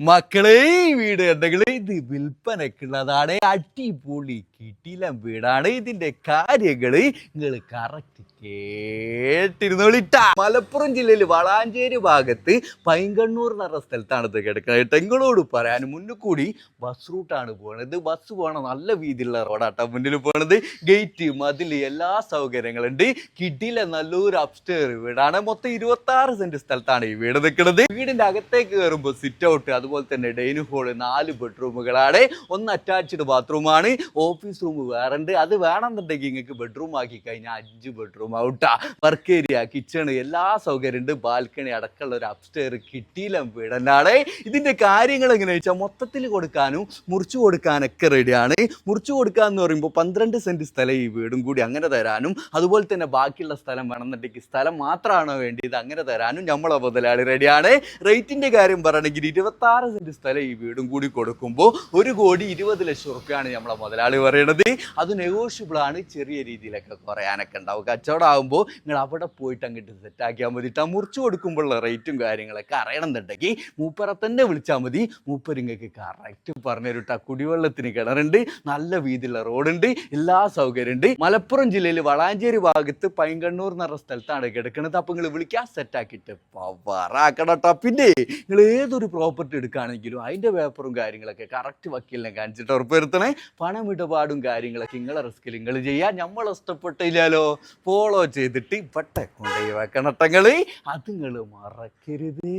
മക്കളെ ഈ വീട് എന്തെങ്കിലും ഇത് വിൽപ്പനക്കുള്ളതാണ് അടിപൊളി കിട്ടിയില്ല വീടാണ്. ഇതിന്റെ കാര്യങ്ങൾ നിങ്ങൾ കറക്റ്റ് കേട്ടിരുന്നോളിട്ടാ. മലപ്പുറം ജില്ലയിൽ വളാഞ്ചേരി ഭാഗത്ത് പൈങ്കണ്ണൂർ എന്ന് പറഞ്ഞ സ്ഥലത്താണ് ഇത് കിടക്കുന്നത് തെങ്ങളോട് പറയാൻ മുന്നിൽ കൂടി ബസ് റൂട്ടാണ് പോണത്. ബസ് പോണ നല്ല വീതിയുള്ള റോഡാട്ടാ മുന്നിൽ പോണത്. ഗേറ്റ് മതിൽ എല്ലാ സൗകര്യങ്ങളുണ്ട് കിട്ടിയില്ല നല്ലൊരു അപ്സ്റ്റേർ വീടാണ്. മൊത്തം ഇരുപത്തി ആറ് സെന്റ് സ്ഥലത്താണ് ഈ വീട് നിൽക്കുന്നത്. വീടിന്റെ അകത്തേക്ക് കയറുമ്പോൾ സിറ്റ് ഔട്ട് അതുപോലെ തന്നെ ഡൈനിങ് ഹോൾ നാല് ബെഡ്റൂമുകളാണ്. ഒന്ന് അറ്റാച്ച്ഡ് ബാത്റൂമാണ്. ഓഫീസ് റൂം വേറെ ഉണ്ട് അത് വേണമെന്നുണ്ടെങ്കിൽ നിങ്ങൾക്ക് ബെഡ്റൂം ആക്കി കഴിഞ്ഞാൽ അഞ്ച് ബെഡ്റൂം ഔട്ടാ. വർക്ക് ഏരിയ കിച്ചൺ എല്ലാ സൗകര്യം ഉണ്ട്. ബാൽക്കണി അടക്കമുള്ള ഒരു അപ്സ്റ്റെയർ കിട്ടിയില്ല വീടല്ലാതെ ഇതിന്റെ കാര്യങ്ങൾ എങ്ങനെയാ വെച്ചാൽ മൊത്തത്തിൽ കൊടുക്കാനും മുറിച്ചു കൊടുക്കാനൊക്കെ റെഡിയാണ് മുറിച്ചു കൊടുക്കുക എന്ന് പറയുമ്പോൾ പന്ത്രണ്ട് സെന്റ് സ്ഥലം ഈ വീടും കൂടി അങ്ങനെ തരാനും അതുപോലെ തന്നെ ബാക്കിയുള്ള സ്ഥലം വേണമെന്നുണ്ടെങ്കിൽ സ്ഥലം മാത്രമാണോ വേണ്ടിയത് അങ്ങനെ തരാനും നമ്മളെ മുതലാളി റെഡിയാണ് റേറ്റിന്റെ കാര്യം പറയണമെങ്കിൽ ഇരുപത്തി ആറ് സെന്റ് സ്ഥലം ഈ വീടും കൂടി കൊടുക്കുമ്പോൾ ഒരു കോടി ഇരുപത് ലക്ഷം റുപ്യാണ് നമ്മളെ മുതലാളി പറയണത്. അത് നെഗോഷ്യബിൾ ആണ്. ചെറിയ രീതിയിലൊക്കെ കുറയാനൊക്കെ ഉണ്ടാവും. കച്ചവടം ആകുമ്പോൾ നിങ്ങൾ അവിടെ പോയിട്ട് അങ്ങോട്ട് സെറ്റാക്കിയാൽ മതി. ട്ടാ. മുറിച്ചു കൊടുക്കുമ്പോഴുള്ള റേറ്റും കാര്യങ്ങളൊക്കെ അറിയണമെന്നുണ്ടെങ്കിൽ മൂപ്പറെ തന്നെ വിളിച്ചാൽ മതി. മൂപ്പർ നിങ്ങൾക്ക് കറക്റ്റ് പറഞ്ഞുതരുട്ടാ. കുടിവെള്ളത്തിന് കിണറുണ്ട്. നല്ല വീതിയുള്ള റോഡുണ്ട്. എല്ലാ സൗകര്യമുണ്ട്. മലപ്പുറം ജില്ലയിൽ വളാഞ്ചേരി ഭാഗത്ത് പൈങ്കണ്ണൂർ എന്ന് പറഞ്ഞ സ്ഥലത്താണ് കിടക്കുന്നത് അപ്പൊ നിങ്ങൾ വിളിക്കുക സെറ്റ് പവറാക്കണം പവറാക്കണട്ടാ പിന്നെ നിങ്ങൾ ഏതൊരു പ്രോപ്പർട്ടി എടുക്കുകയാണെങ്കിലും അതിന്റെ പേപ്പറും കാര്യങ്ങളൊക്കെ കറക്റ്റ് വക്കീലിനെ കാണിച്ചിട്ട് ഉറപ്പുവരുത്തണേ. പണം ഇടപാടും കാര്യങ്ങളൊക്കെ നിങ്ങളെ റിസ്കിൽ നിങ്ങൾ ചെയ്യാൻ നമ്മൾ ഇഷ്ടപ്പെട്ടില്ലല്ലോ. ഫോളോ ചെയ്തിട്ട് ഇപ്പട്ടെ കൊണ്ടുപോയി വെക്കണട്ടങ്ങൾ അത് നിങ്ങൾ മറക്കരുതേ.